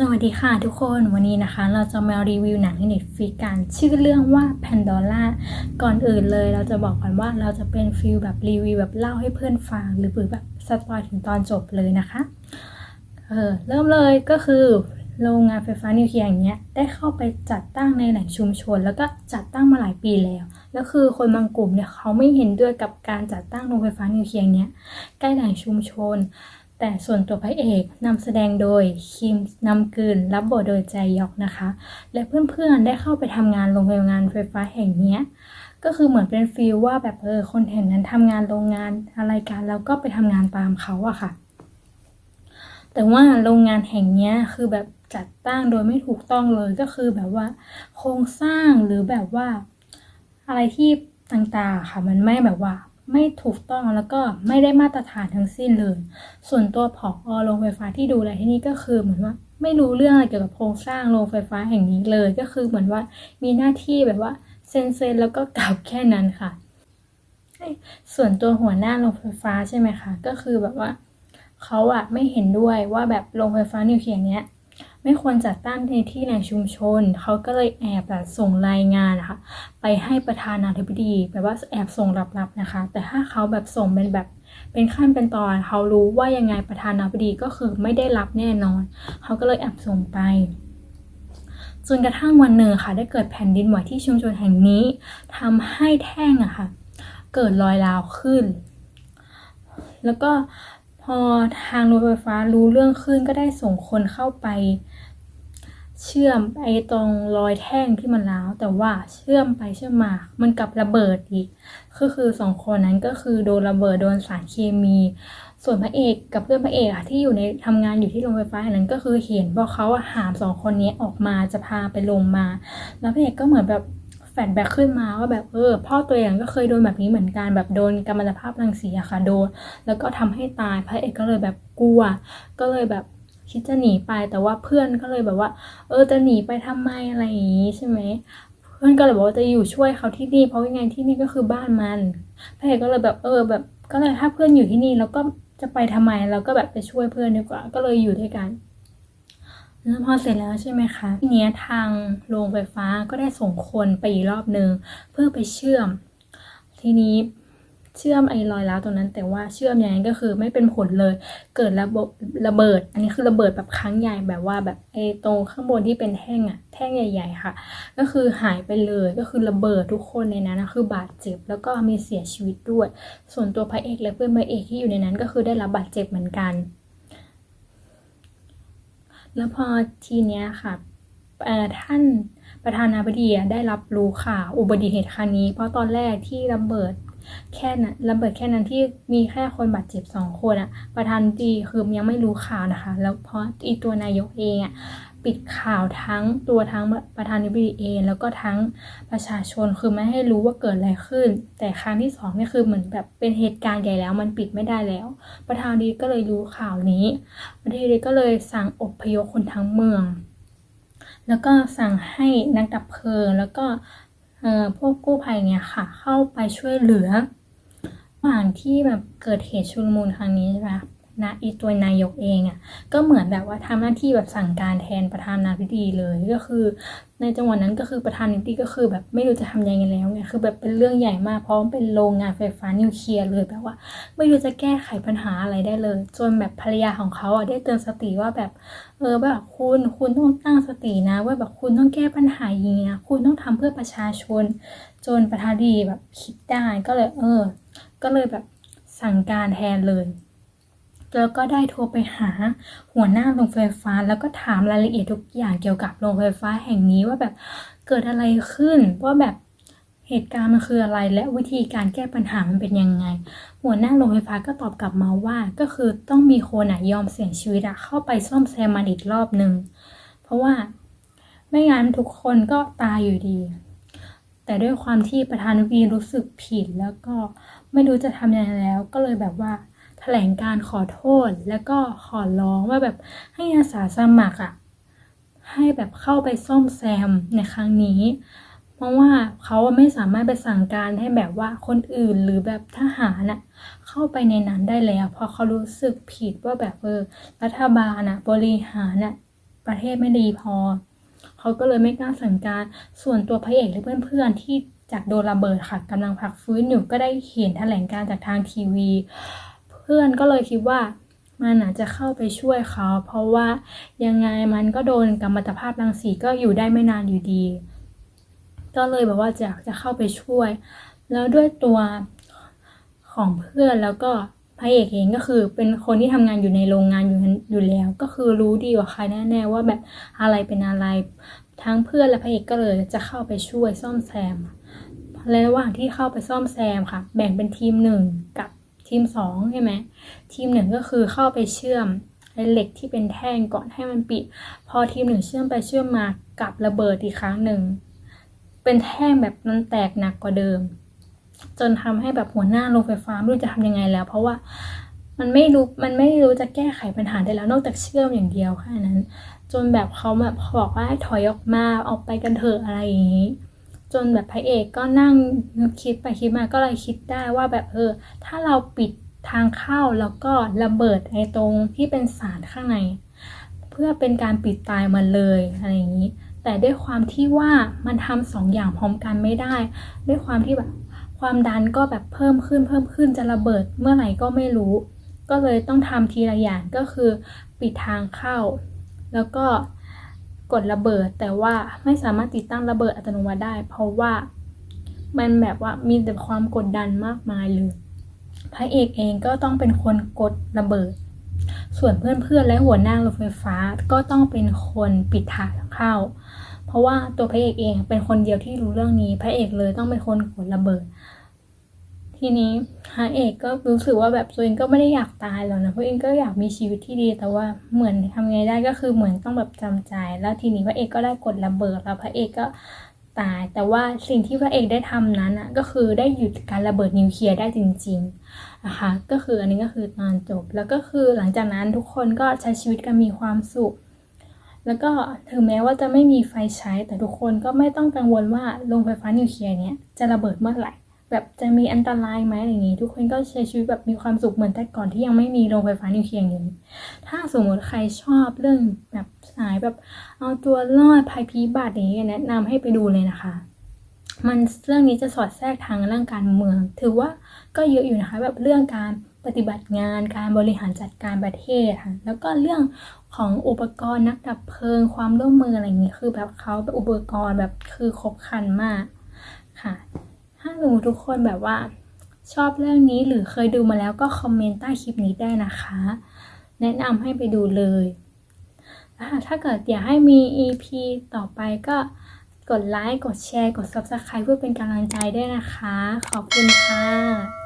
สวัสดีค่ะทุกคนวันนี้นะคะ เราจะมารีวิวหนังใน Netflix กันชื่อเรื่องว่า Pandora ก่อนอื่นเลยเราจะบอกก่อนว่าเราจะเป็นฟิลแบบรีวิวแบบเล่าให้เพื่อนฟังหรือแบบสปอยถึงตอนจบเลยนะคะเออเริ่มเลยก็คือโรงงานไฟฟ้านิวเคลียร์อย่างเงี้ยได้เข้าไปจัดตั้งในแหล่งชุมชน แล้วก็จัดตั้งมาหลายปีแล้ว แล้วคือคนบางกลุ่มเนี่ยเขาไม่เห็นด้วยกับการจัดตั้งโรงไฟฟ้านิวเคลียร์เนี้ยใกล้แหล่งชุมชน แต่ส่วนตัวพระเอกนำแสดงโดยคิมนำกืน รับบทโดยแจยอกนะคะ และเพื่อนๆได้เข้าไปทำงานโรงงานไฟฟ้าแห่งนี้ก็คือเหมือนเป็นฟีลว่าแบบเออคนแห่งนั้นทำงานโรงงานอะไรกันแล้วก็ไปทำงานตามเขาอะค่ะ แต่ว่าโรงงานแห่งนี้คือแบบจัดตั้งโดยไม่ถูกต้องเลยก็คือแบบว่า โครงสร้างหรือแบบว่าอะไรที่ต่างๆค่ะ มันไม่แบบว่า ไม่ถูกต้องแล้วก็ไม่ได้มาตรฐานทั้งสิ้นเลย ส่วนตัวผอโรงไฟฟ้าที่ดูแลที่นี่ก็คือเหมือนว่าไม่รู้เรื่องอะไรเกี่ยวกับโครงสร้างโรงไฟฟ้าแห่งนี้เลย ก็คือเหมือนว่ามีหน้าที่แบบว่าเซ็นเซนแล้วก็กลับแค่นั้นค่ะ ส่วนตัวหัวหน้าโรงไฟฟ้าใช่ไหมคะ ก็คือแบบว่าเขาอะไม่เห็นด้วยว่าแบบโรงไฟฟ้านิวเคลียร์เนี้ย ไม่ควรจัดตั้งในที่แหล่งชุมชน เขาก็เลยแอบแบบส่งรายงานนะคะ ไปให้ประธานาธิบดีแบบว่าแอบส่งลับๆนะคะ แต่ถ้าเขาแบบส่งเป็นแบบเป็นขั้นเป็นตอนเขารู้ว่ายังไงประธานาธิบดีก็คือไม่ได้รับแน่นอน เขาก็เลยแอบส่งไปจนกระทั่งวันหนึ่งค่ะ ได้เกิดแผ่นดินไหวที่ชุมชนแห่งนี้ทำให้แท่งอะค่ะ เกิดรอยร้าวขึ้น แล้วก็ พอทางรถไฟฟ้ารู้เรื่องขึ้นก็ได้ส่งคนเข้าไป เชื่อมไอ้ตรงรอยแท่งที่มันร้าวแต่ว่าเชื่อมไปเชื่อมมามันกลับระเบิดอีกก็คือสองคนนั้นก็คือโดนระเบิดโดนสารเคมี ส่วนพระเอกกับเพื่อนพระเอกอะที่อยู่ในทำงานอยู่ที่โรงไฟฟ้าอันนั้นก็คือเห็นว่าเขาหามสองคนนี้ออกมาจะพาไปลงมา แล้วพระเอกก็เหมือนแบบ ลชแบ็คขึ้นมาว่าแบบเออพ่อตัวเองก็เคยโดนแบบนี้เหมือนกันแบบโดนกัมมันตภาพรังสีอะค่ะโดน แล้วก็ทำให้ตายพระเอกก็เลยแบบกลัว ก็เลยแบบคิดจะหนีไปแต่ว่าเพื่อนก็เลยแบบว่า เออจะหนีไปทำไมอะไรอย่างนี้ใช่ไหมเพื่อนก็เลยบอกว่าจะอยู่ช่วยเขาที่นี่เพราะยังไงที่นี่ก็คือบ้านมันพระเอกก็เลยแบบเออแบบก็เลยถ้าเพื่อนอยู่ที่นี่แล้วก็จะไปทำไมเราก็แบบไปช่วยเพื่อนดีกว่า ก็เลยอยู่ด้วยกันแพอเสร็จแล้วใช่ไหมคะทีนี้ทางโรงไฟฟ้าก็ได้ส่งคนไปอีกรอบนึงเพื่อไปเชื่อม ทีนี้เชื่อมไอ้รอยร้าวตรงนั้นแต่ว่าเชื่อมอยังไงก็คือไม่เป็นผลเลย เกิดระบบระเบิด อันนี้คือระเบิดแบบครั้งใหญ่แบบว่าแบบไอ้ตรงข้างบนที่เป็นแท่งอะแท่งใหญ่ ๆ ค่ะ ก็คือหายไปเลยก็คือระเบิดทุกคนในนั้นนะคือบาดเจ็บแล้วก็มีเสียชีวิตด้วย ส่วนตัวพระเอกและเพื่อนพระเอกที่อยู่ในนั้นก็คือได้รับบาดเจ็บเหมือนกัน แล้วพอทีเนี้ยค่ะท่านประธานาธิบดีได้รับรู้ข่าวอุบัติเหตุครั้งนี้ เพราะตอนแรกที่ระเบิดแค่นั้นระเบิดแค่นั้นที่มีแค่คนบาดเจ็บสองคนอะประธานดีคือยังไม่รู้ข่าวนะคะ แล้วเพราะอีตัวนายกเองอะ ปิดข่าวทั้งตัวทั้งประธานาธิบดีเองแล้วก็ทั้งประชาชนคือไม่ให้รู้ว่าเกิดอะไรขึ้น แต่ครั้งที่สองนี่คือเหมือนแบบเป็นเหตุการณ์ใหญ่แล้ว มันปิดไม่ได้แล้ว ประธานาธิบดีก็เลยรู้ข่าวนี้ ประธานาธิบดีก็เลยสั่งอบพยพคนทั้งเมือง แล้วก็สั่งให้นักดับเพลิงแล้วก็พวกกู้ภัยเนี่ยค่ะ เข้าไปช่วยเหลือระหว่างที่แบบเกิดเหตุชุลมุนครั้งนี้ใช่ไหม นะอีตัวนายกเองอะ่ะก็เหมือนแบบว่าทำหน้าที่แบบสั่งการแทนประธานาธิบดีเลยก็คือ ในจังหวะนั้นก็คือประธานาธิบดีก็คือแบบไม่รู้จะทำยังไงแล้วไงคือแบบเป็นเรื่องใหญ่มากเพราะเป็นโรงงานไฟฟ้านิวเคลียร์เลยแบบว่า ไม่รู้จะแก้ไขปัญหาอะไรได้เลย จนแบบภรรยาของเขาอะได้เตือนสติว่าแบบเออแบบคุณคุณต้องตั้งสตินะ ว่าแบบคุณต้องแก้ปัญหาอย่างนี้นะคุณต้องทำเพื่อประชาชน จนประธานาธิบดีแบบคิดได้ก็เลยเออ ก็เลยแบบสั่งการแทนเลย แล้วก็ได้โทรไปหาหัวหน้าโรงไฟฟ้า แล้วก็ถามรายละเอียดทุกอย่างเกี่ยวกับโรงไฟฟ้าแห่งนี้ว่าแบบเกิดอะไรขึ้นว่าแบบเหตุการณ์มันคืออะไรและวิธีการแก้ปัญหามันเป็นยังไง หัวหน้าโรงไฟฟ้าก็ตอบกลับมาว่าก็คือต้องมีคนอะยอมเสี่ยงชีวิตอะเข้าไปซ่อมแซมมันอีกรอบหนึ่งเพราะว่าไม่งั้นทุกคนก็ตายอยู่ดี แต่ด้วยความที่ประธานวีรู้สึกผิดแล้วก็ไม่รู้จะทำยังไงแล้ว ก็เลยแบบว่า แถลงการขอโทษแล้วก็ขอร้องว่าแบบให้อาสาสมัครอะให้แบบเข้าไปซ่อมแซมในครั้งนี้ เพราะว่าเขาไม่สามารถไปสั่งการให้แบบว่าคนอื่นหรือแบบทหารน่ะเข้าไปในนั้นได้แล้ว เพราะเขารู้สึกผิดว่าแบบเออรัฐบาลน่ะบริหารน่ะประเทศไม่ดีพอ เขาก็เลยไม่กล้าสั่งการ ส่วนตัวพระเอกและเพื่อนๆที่จากโดนระเบิดค่ะกำลังพักฟื้นอยู่ก็ได้เห็นแถลงการจากทางทีวี พื่อนก็เลยคิดว่า มันอาจจะเข้าไปช่วยเขา เพราะว่ายังไงมันก็โดนกัมมันตภาพรังสีก็อยู่ได้ไม่นานอยู่ดี ก็เลยแบบว่าจะจะเข้าไปช่วย แล้วด้วยตัวของเพื่อนแล้วก็พระเอกเองก็คือเป็นคนที่ทำงานอยู่ในโรงงานอยู่อยู่แล้ว ก็คือรู้ดีกว่าใครแน่ๆว่าแบบอะไรเป็นอะไร ทั้งเพื่อนและพระเอกก็เลยจะเข้าไปช่วยซ่อมแซมในระหว่างที่เข้าไปซ่อมแซมค่ะ แบ่งเป็นทีมหนึ่งกับ ทีมสองใช่ไหมทีมหนึ่งก็คือเข้าไปเชื่อมไอ้เหล็กที่เป็นแท่งก่อนให้มันปิด พอทีมหนึ่งเชื่อมไปเชื่อมมากับระเบิดอีกครั้งหนึ่งเป็นแท่งแบบมันแตกหนักกว่าเดิม จนทำให้แบบหัวหน้าโรงไฟฟ้าไม่รู้จะทำยังไงแล้ว เพราะว่ามันไม่รู้มันไม่รู้จะแก้ไขปัญหาได้แล้วนอกจากเชื่อมอย่างเดียวแค่นั้น จนแบบเขาแบบบอกว่าให้ถอยออกมาออกไปกันเถอะอะไรอย่างนี้ จนแบบพระเอกก็นั่งนึกคิดไปคิดมาก็เลยคิดได้ว่าแบบเออ ถ้าเราปิดทางเข้าแล้วก็ระเบิดไอ้ตรงที่เป็นสารข้างใน เพื่อเป็นการปิดตายมันเลยอะไรอย่างนี้ แต่ด้วยความที่ว่ามันทำสองอย่างพร้อมกันไม่ได้ ด้วยความที่แบบความดันก็แบบเพิ่มขึ้นเพิ่มขึ้นจะระเบิดเมื่อไหร่ก็ไม่รู้ ก็เลยต้องทำทีละอย่างก็คือ ปิดทางเข้า แล้วก็ กดระเบิด แต่ว่าไม่สามารถติดตั้งระเบิดอัตโนมัติได้ เพราะว่ามันแบบว่ามีแต่ความกดดันมากมายเลยพระเอกเองก็ต้องเป็นคนกดระเบิด ส่วนเพื่อนๆและหัวหน้ารถไฟฟ้าก็ต้องเป็นคนปิดทางเข้า เพราะว่าตัวพระเอกเองเป็นคนเดียวที่รู้เรื่องนี้ พระเอกเลยต้องเป็นคนกดระเบิด ทีนี้ ระเอกก็รู้สึกว่าแบบตัวเองก็ไม่ได้อยากตายหรอกนะเพราะเองก็อยากมีชีวิตที่ดี แต่ว่าเหมือนทำไงได้ก็คือเหมือนต้องแบบจำใจ แล้วทีนี้พระเอกก็ได้กดระเบิดแล้วพระเอกก็ตาย แต่ว่าสิ่งที่พระเอกได้ทำนั้นอะก็คือได้หยุดการระเบิดนิวเคลียร์ได้จริงๆนะคะก็คืออันนี้ก็คือตอนจบ แล้วก็คือหลังจากนั้นทุกคนก็ใช้ชีวิตกันมีความสุขแล้วก็ถึงแม้ว่าจะไม่มีไฟใช้แต่ทุกคนก็ไม่ต้องกังวลว่าโรงไฟฟ้านิวเคลียร์เนี้ยจะระเบิดเมื่อไหร่ แบบจะมีอันตรายไหมอะไรอย่างงี้ ทุกคนก็ใช้ชีวิตแบบมีความสุขเหมือนแต่ก่อนที่ยังไม่มีโรงไฟฟ้านิวเคลียร์อย่างนี้ ถ้าสมมติใครชอบเรื่องแบบสายแบบเอาตัวรอดภัยพิบัติอย่างนี้แนะนำให้ไปดูเลยนะคะ มันเรื่องนี้จะสอดแทรกทางเรื่องการเมือง ถือว่าก็เยอะอยู่นะคะ แบบเรื่องการปฏิบัติงานการบริหารจัดการประเทศค่ะแล้วก็เรื่องของอุปกรณ์นักดับเพลิงความร่วมมืออะไรอย่างนี้คือแบบเขาแบบอุปกรณ์แบบคือครบครันมากค่ะ ถ้าสมมติทุกคนแบบว่า ชอบเรื่องนี้หรือเคยดูมาแล้วก็คอมเมนต์ใต้คลิปนี้ได้นะคะ แนะนำให้ไปดูเลยถ้าเกิดอยากให้มี EP ต่อไปก็กดไลค์ กดแชร์ กด Subscribe เพื่อเป็นกำลังใจด้วยนะคะ ขอบคุณค่ะ